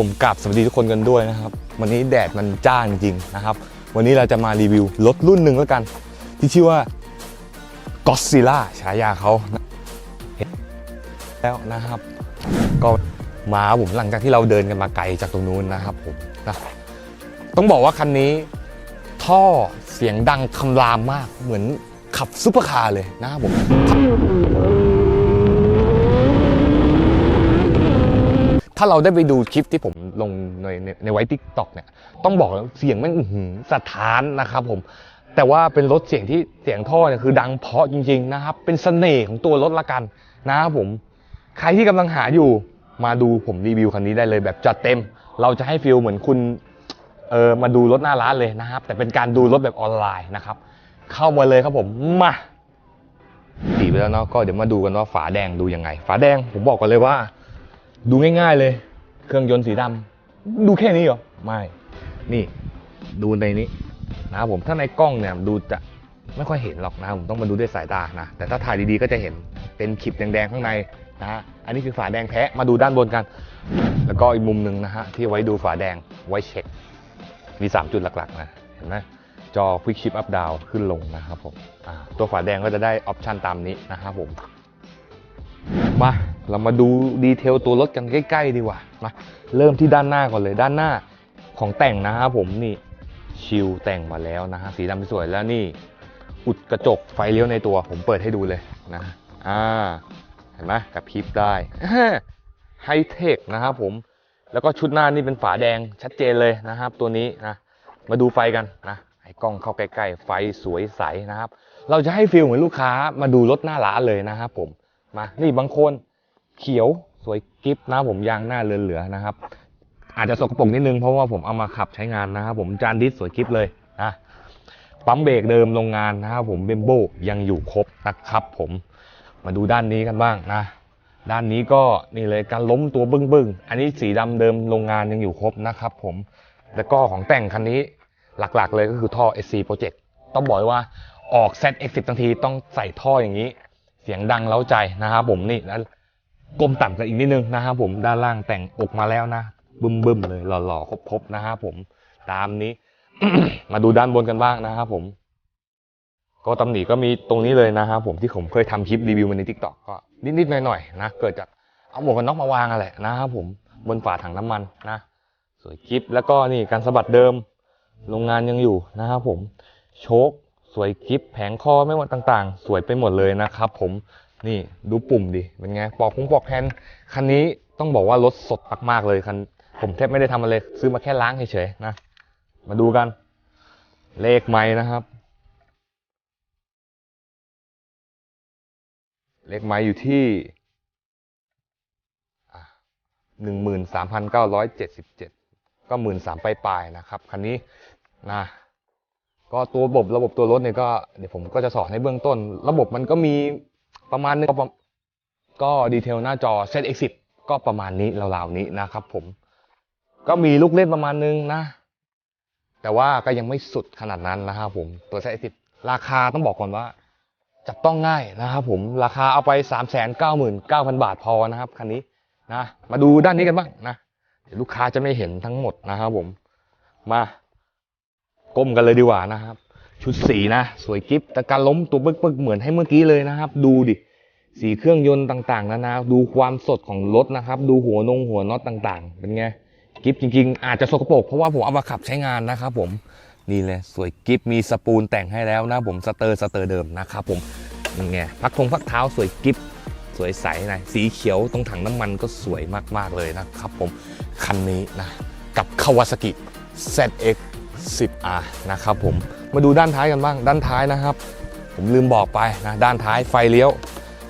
ผมกลับสวัสดีทุกคนกันด้วยนะครับ วันนี้แดดมันจ้าจริงๆนะครับ วันนี้เราจะมารีวิวรถรุ่นหนึ่งแล้วกัน ที่ชื่อว่า Godzilla ฉายาเขาเห็นแล้วนะครับ ก็มาผมหลังจากที่เราเดินกันมาไกลจากตรงนู้นนะครับผมนะต้องบอกว่าคันนี้ท่อเสียงดังคำรามมากเหมือนขับซุปเปอร์คาร์เลยนะครับผมาเราได้ไปดูคลิปที่ผมลงในในในไว้ทิกตอกเนี่ย ต้องบอกแล้วเสียงมันอื้อหือสถานนะครับผม แต่ว่าเป็นรถเสียงที่เสียงท่อเนี่ยคือดังเพราะจริง ๆ นะครับ เป็นเสน่ห์ของตัวรถละกันนะครับผม ใครที่กำลังหาอยู่มาดูผมรีวิวคันนี้ได้เลยแบบจัดเต็ม เราจะให้ฟีลเหมือนคุณเออมาดูรถหน้าร้านเลยนะครับ แต่เป็นการดูรถแบบออนไลน์นะครับ เข้ามาเลยครับผมมาตีไปแล้วเนาะก็เดี๋ยวมาดูกันว่าฝาแดงดูยังไง ฝาแดงผมบอกกันเลยว่า ดูง่าย ๆเลย เครื่องยนต์สีดำดูแค่นี้เหรอ ไม่ นี่ดูในนี้นะครับผมถ้าในกล้องเนี่ยดูจะไม่ค่อยเห็นหรอกนะครับผมต้องมาดูด้วยสายตานะ แต่ถ้าถ่ายดีๆก็จะเห็นเป็นขีดแดงๆข้างในนะฮะอันนี้คือฝาแดงแท้มาดูด้านบนกัน แล้วก็อีกมุมหนึ่งนะฮะที่ไว้ดูฝาแดงไว้เช็ค มี 3 จุดหลักๆนะเห็นไหมจอ Quick Shift Up Down ขึ้นลงนะครับผมอ่าตัวฝาแดงก็จะได้ออปชันตามนี้นะครับผม มา เรามาดูดีเทลตัวรถกันใกล้ๆดีกว่ามาเริ่มที่ด้านหน้าก่อนเลยด้านหน้าของแต่งนะครับผมนี่ชิลแต่งมาแล้วนะฮะสีดำสวยแล้วนี่อุดกระจกไฟเลี้ยวในตัวผมเปิดให้ดูเลยนะอ่าเห็นไหมกระพริบได้ไฮเทคนะครับผมแล้วก็ชุดหน้านี่เป็นฝาแดงชัดเจนเลยนะครับ ตัวนี้นะมาดูไฟกันนะให้กล้องเข้าใกล้ๆไฟสวยใสนะครับ เราจะให้ฟีลเหมือนลูกค้ามาดูรถหน้าร้านเลยนะครับผมมานี่บางคน เขียวสวยกิฟนะผมยางหน้าเรือนเหลือนะครับ อาจจะสกปรกนิดนึงเพราะว่าผมเอามาขับใช้งานนะครับผมจานดิสสวยกิฟเลยนะปั๊มเบรกเดิมโรงงานนะครับผมเบมโบยังอยู่ครบนะครับผมมาดูด้านนี้กันบ้างนะ ด้านนี้ก็นี่เลยการล้มตัวบึ้งบึ้งๆอันนี้สีดำเดิมโรงงานยังอยู่ครบนะครับผมแล้วก็ของแต่งคันนี้หลักๆ เลยก็คือท่อ SC Project ต้องบอกว่าออก ZX10 ทันทีต้องใส่ท่ออย่างนี้ เสียงดังเล้าใจนะครับผมนี่แล้ว ก้มต่ำกันอีกนิดนึงนะครับผมด้านล่างแต่งอกมาแล้วนะบึ้มบึมๆเลยหล่อๆครบๆนะครับผมตามนี้ มาดูด้านบนกันบ้างนะครับผม ก็ตำหนิก็มีตรงนี้เลยนะครับผมที่ผมเคยทำคลิปรีวิวมาใน t ิ k t o k ก็นิดๆหน่อยๆนะเกิดจากเอาหมวกกันน็อกมาวางอะไรนะครับผมบนฝาถังน้ำมันนะสวยกิฟแล้วก็นี่การสะบัดเดิมโรงงานยังอยู่นะครับผมโชคสวยกิฟแผงคอไม่หมดต่างๆ สวยไปหมดเลยนะครับผม นี่ดูปุ่มดิเป็นไงปอกพุงปอกแผ่นคันนี้ต้องบอกว่ารถสดมากๆเลยคันผมแทบไม่ได้ทำอะไรซื้อมาแค่ล้างเฉยๆนะ มาดูกัน เลขไม้นะครับ เลขไม้อยู่ที่หนึ่งหมื่นสามพันเก้าร้อยเจ็ดสิบเจ็ดก็หมื่นสามปลายๆนะครับคันนี้นะก็ตัวระบบระบบตัวรถเนี่ยก็เดี๋ยวผมก็จะสอนให้เบื้องต้น ระบบมันก็มี ประมาณนึงก็ประก็ดีเทลหน้าจอ ZX10 ก็ประมาณนี้ราวๆนี้นะครับผม ก็มีลูกเล่นประมาณนึงนะ แต่ว่าก็ยังไม่สุดขนาดนั้นนะครับผมตัวเซต X10 ราคาต้องบอกก่อนว่า จับต้องง่ายนะครับผมราคาเอาไป 3 9 9 0 0 0 บาทพอนะครับคันนี้นะมาดูด้านนี้กันบ้างนะเดี๋ยวลูกค้าจะไม่เห็นทั้งหมดนะครับผมมาก้มกันเลยดีกว่านะครับ ชุดสีนะ สวยกิฟแต่การล้มตัวปึ๊กๆเหมือนให้เมื่อกี้เลยนะครับ ดูดิ สีเครื่องยนต์ต่างๆนานาดูความสดของรถนะครับ ดูหัวนงหัวน็อตต่างๆ เป็นไงกิฟจริงๆ อาจจะสกปรกเพราะว่าผมเอามาขับใช้งานนะครับผมนี่เลยสวยกิฟมีสปูลแต่งให้แล้วนะผมสเตอร์สเตอร์เดิมนะครับผมนี่ไงพักทงพักเท้าสวยกิฟสวยใสนะสีเขียวตรงถังน้ำมันก็สวยมากๆเลยนะครับผมคันนี้นะกับ Kawasaki ZX 10R นะครับผม มาดูด้านท้ายกันบ้าง ด้านท้ายนะครับ ผมลืมบอกไปนะด้านท้ายไฟเลี้ยว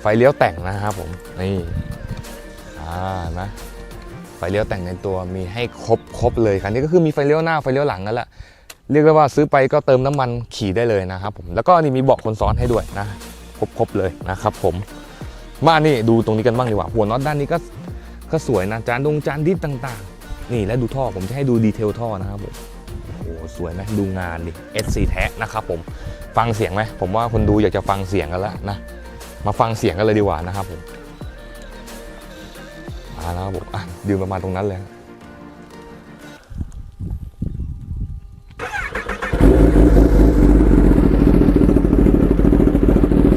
ไฟเลี้ยวแต่งนะครับผมนี่อ่านะไฟเลี้ยวแต่งในตัวมีให้ครบครบเลยคันนี้ก็คือมีไฟเลี้ยวหน้าไฟเลี้ยวหลังนั่นแหละเรียกได้ว่าซื้อไปก็เติมน้ำมันขี่ได้เลยนะครับผมแล้วก็นี่มีเบาะคนซ้อนให้ด้วยนะครบๆเลยนะครับผมมานี่ดูตรงนี้กันบ้างดีกว่าหัวน็อตด้านนี้ก็ก็สวยนะจานดงจานดิสต่าง ๆ นี่แล้วดูท่อผมจะให้ดูดีเทลท่อนะครับผม โอ้สวยไหมดูงานดิ SC แท้นะครับผมฟังเสียงไหมผมว่าคนดูอยากจะฟังเสียงกันแล้วนะมาฟังเสียงกันเลยดีกว่านะครับผมมาแล้วผมยืนประมาณตรงนั้นเลย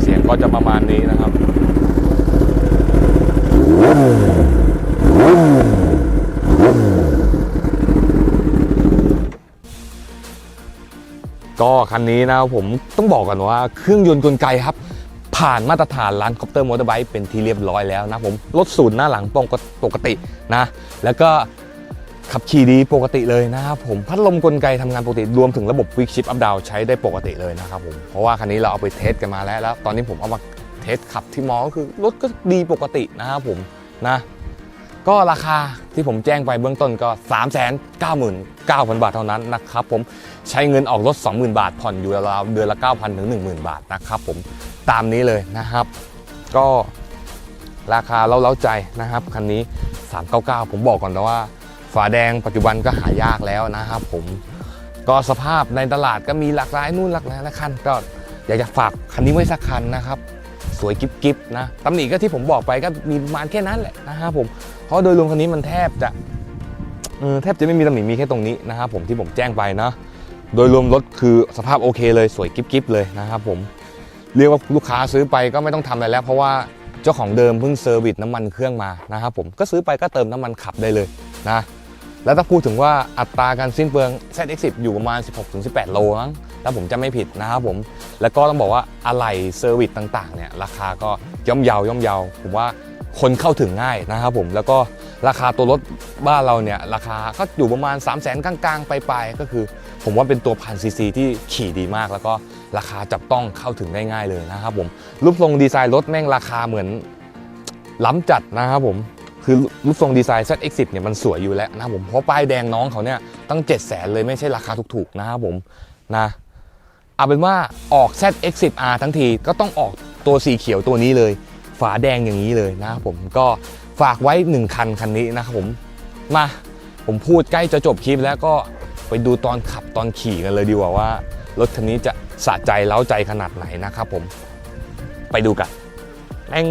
เสียงก็จะประมาณนี้นะครับ ก็คันนี้นะครับผมต้องบอกก่อนว่าเครื่องยนต์กลไกครับ ผ่านมาตรฐานร้านคอปเตอร์มอเตอร์ไบค์เป็นที่เรียบร้อยแล้วนะผมรถศูนย์หน้าหลังปกปกตินะ แล้วก็ขับขี่ดีปกติเลยนะครับผมพัดลมกลไกทำงานปกติรวมถึงระบบวิกชิปอัพดาวใช้ได้ปกติเลยนะครับผมเพราะว่าคันนี้เราเอาไปเทสกันมาแล้วแล้ว ตอนนี้ผมเอามาเทสขับที่มอก็คือรถก็ดีปกตินะครับผมนะ ก็ราคาที่ผมแจ้งไปเบื้องต้นก็ 3 9 9 0 0 0 บาทเท่านั้นนะครับผมใช้เงินออกรถ 20,000 บาท ผ่อนอยู่ราวเดือนละ 9,000ถึง10,000 บาทนะครับผมตามนี้เลยนะครับ ก็ราคาเล้าๆใจนะครับคันนี้ 399 ผมบอกก่อนนะว่าฝาแดงปัจจุบันก็หายากแล้วนะครับผมก็สภาพในตลาดก็มีหลากหลายนู่นหลากหลายนะคันก็อยากจะฝากคันนี้ไว้สักคันนะครับ สวยกิ๊บกิ๊บนะตำหนิก็ที่ผมบอกไปก็มีประมาณแค่นั้นแหละนะครับผม เพราะโดยรวมคันนี้มันแทบจะแทบจะไม่มีตำหนิมีแค่ตรงนี้นะครับผมที่ผมแจ้งไปนะโดยรวมรถคือสภาพโอเคเลยสวยกิ๊บๆเลยนะครับผมเรียกว่าลูกค้าซื้อไปก็ไม่ต้องทำอะไรแล้ว เพราะว่าเจ้าของเดิมเพิ่งเซอร์วิสน้ำมันเครื่องมานะครับผมก็ซื้อไปก็เติมน้ำมันขับได้เลยนะแล้วถ้าพูดถึงว่าอัตราการสิ้นเปลือง ZX10 อยู่ประมาณ 16-18 โลมั้งถ้าผมจะไม่ผิดนะครับผม แล้วก็ต้องบอกว่าอะไหล่เซอร์วิสต่างๆเนี่ยราคาก็ย่อมเยาย่อมเยาผมว่า คนเข้าถึงง่ายนะครับผมแล้วก็ราคาตัวรถบ้านเราเนี่ยราคาก็อยู่ประมาณ 3 0 0แสนกลางๆ ไปๆก็คือ ผมว่าเป็นตัวพันซีซีที่ขี่ดีมาก แล้วก็ราคาจับต้องเข้าถึงได้ง่ายเลยนะครับผมรูปทรงดีไซน์รถแม่งราคาเหมือนล้ำจัดนะครับผมคือรูปทรงดีไซน์ ZX10 เนี่ยมันสวยอยู่แล้วนะครับผมเพราะป้ายแดงน้องเขาเนี่ยตั้ง 7 0 0แสนเลยไม่ใช่ราคาถูกๆนะครับผมนะเอาเป็นว่าออก ZX10R ทั้งทีก็ต้องออกตัวสีเขียวตัวนี้เลย ฝาแดงอย่างนี้เลยนะครับผมก็ฝากไว้ 1 คันคันนี้นะครับผมมาผมพูดใกล้จะจบคลิปแล้วก็ไปดูตอนขับตอนขี่กันเลยดีกว่าว่ารถคันนี้จะสะใจเล้าใจขนาดไหนนะครับผมไปดูกันแอง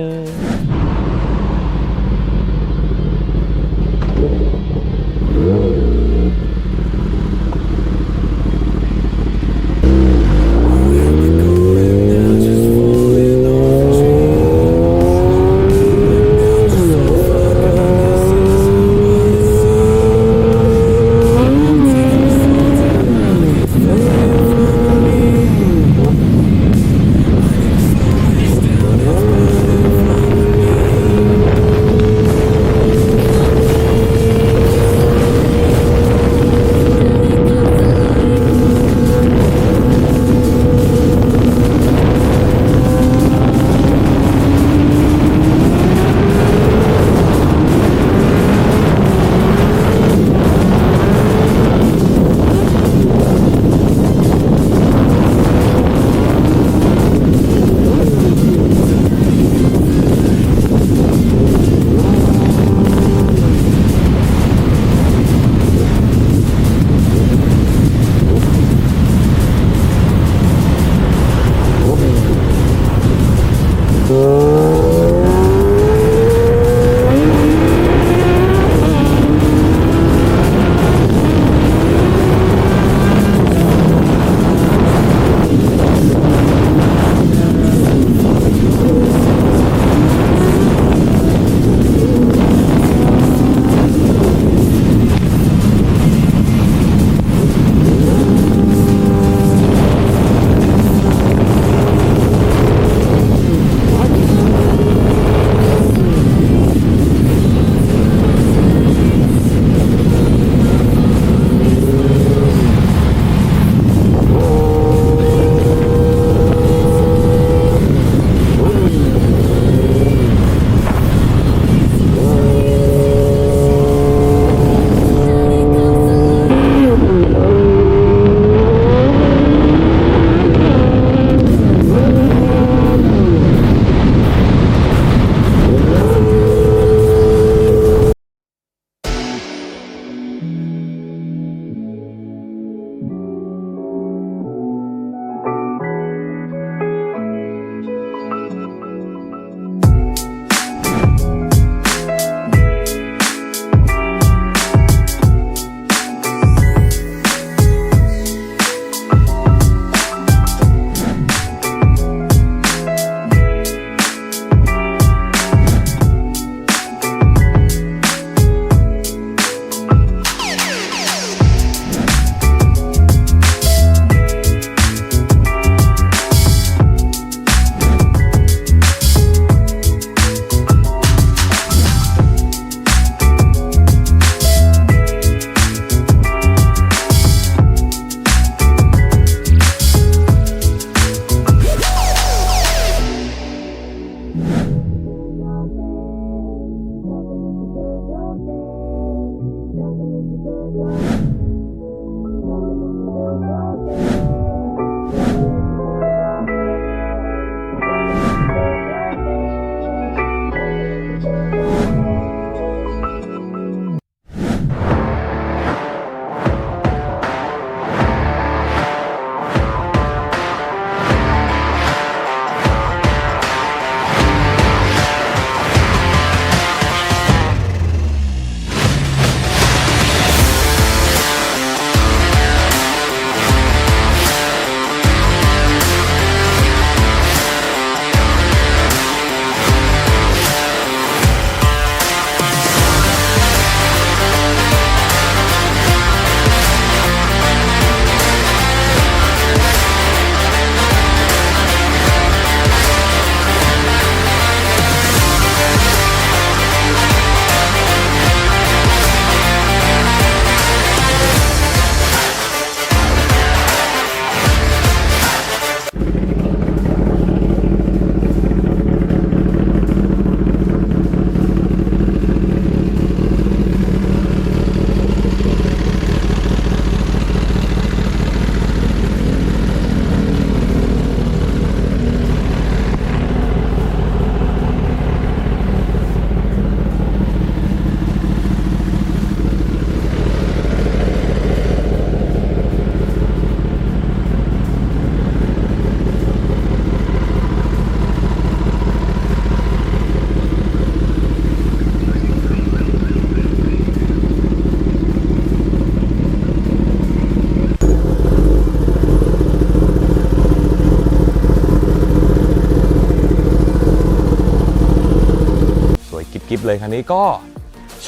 เลยคันนี้ก็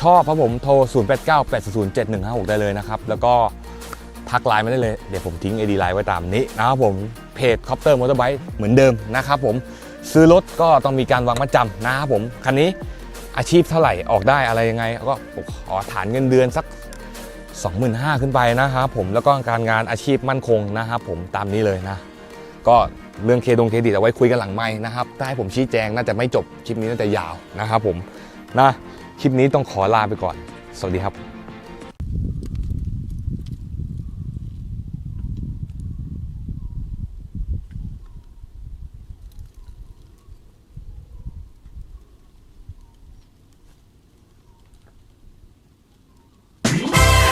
ชอบครับผมโทร 0 8 9 8 0 7 1 5 6 ได้เลยนะครับ แล้วก็ทักไลน์มาได้เลย เดี๋ยวผมทิ้ง AD ไลน์ไว้ตามนี้นะครับผมเพจคอปเตอร์มอเตอร์ไบค์เหมือนเดิมนะครับผมซื้อรถก็ต้องมีการวางมัดจำนะครับผม คันนี้อาชีพเท่าไหร่ออกได้อะไรยังไง ก็ขอฐานเงินเดือนสัก 25,000 ขึ้นไปนะครับผมแล้วก็การงานอาชีพมั่นคงนะครับผมตามนี้เลยนะ ก็เรื่องเครดงเครดิตเอาไว้คุยกันหลังไม้นะครับถ้าให้ผมชี้แจงน่าจะไม่จบคลิปนี้น่าจะยาวนะครับผม นะ คลิปนี้ต้องขอลาไปก่อน สวัสดีครับ